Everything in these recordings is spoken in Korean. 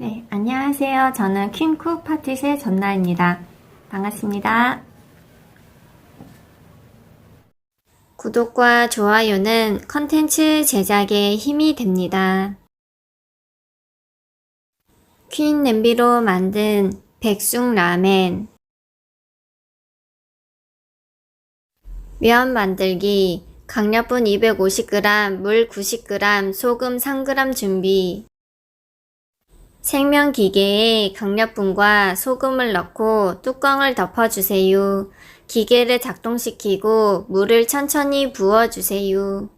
네, 안녕하세요. 저는 퀸쿡 파티의 전나입니다. 반갑습니다. 구독과 좋아요는 컨텐츠 제작에 힘이 됩니다. 퀸 냄비로 만든 백숙 라멘 면 만들기 강력분 250g, 물 90g, 소금 3g 준비 생명기계에 강력분과 소금을 넣고 뚜껑을 덮어주세요. 기계를 작동시키고 물을 천천히 부어주세요.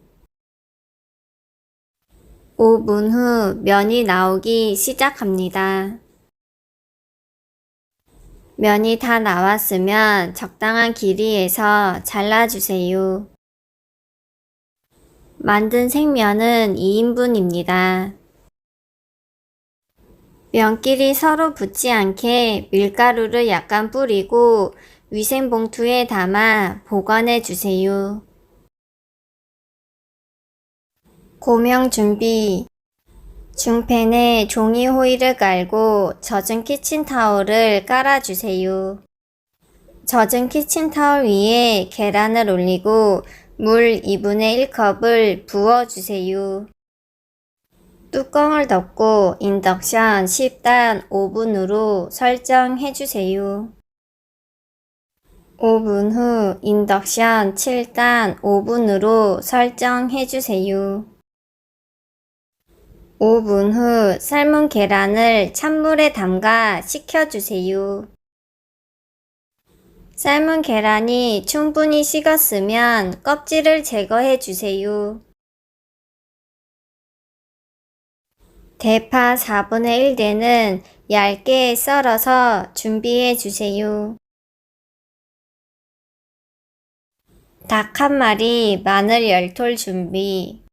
5분 후 면이 나오기 시작합니다. 면이 다 나왔으면 적당한 길이에서 잘라주세요. 만든 생면은 2인분입니다. 면끼리 서로 붙지 않게 밀가루를 약간 뿌리고 위생봉투에 담아 보관해 주세요. 고명 준비 중팬에 종이 호일을 깔고 젖은 키친타올을 깔아주세요. 젖은 키친타올 위에 계란을 올리고 물 2분의 1컵을 부어주세요. 뚜껑을 덮고 인덕션 10단 5분으로 설정해 주세요. 5분 후 인덕션 7단 5분으로 설정해 주세요. 5분 후 삶은 계란을 찬물에 담가 식혀주세요. 삶은 계란이 충분히 식었으면 껍질을 제거해 주세요. 대파 4분의 1 되는 얇게 썰어서 준비해 주세요. 닭 한 마리 마늘 10톨 준비.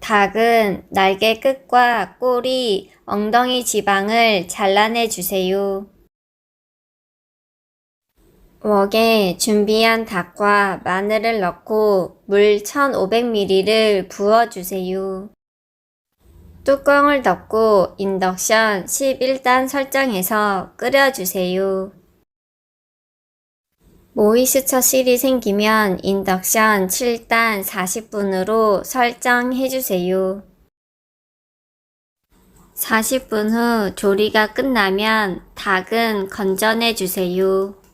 닭은 날개 끝과 꼬리, 엉덩이 지방을 잘라내 주세요. 웍에 준비한 닭과 마늘을 넣고 물 1500ml를 부어주세요. 뚜껑을 덮고 인덕션 11단 설정해서 끓여주세요. 모이스처 실이 생기면 인덕션 7단 40분으로 설정해주세요. 40분 후 조리가 끝나면 닭은 건져내주세요.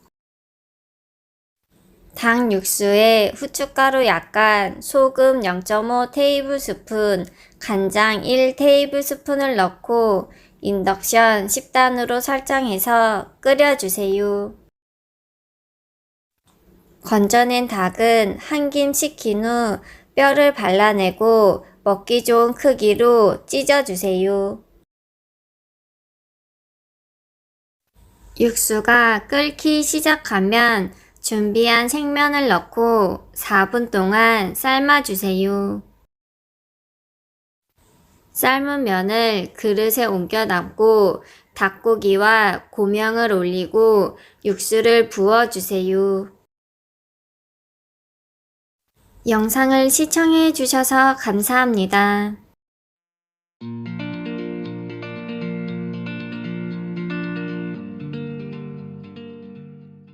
닭 육수에 후춧가루 약간, 소금 0.5 테이블스푼, 간장 1 테이블스푼을 넣고 인덕션 10단으로 설정해서 끓여주세요. 건져낸 닭은 한 김 식힌 후 뼈를 발라내고 먹기 좋은 크기로 찢어주세요. 육수가 끓기 시작하면 준비한 생면을 넣고 4분 동안 삶아주세요. 삶은 면을 그릇에 옮겨 담고 닭고기와 고명을 올리고 육수를 부어주세요. 영상을 시청해 주셔서 감사합니다.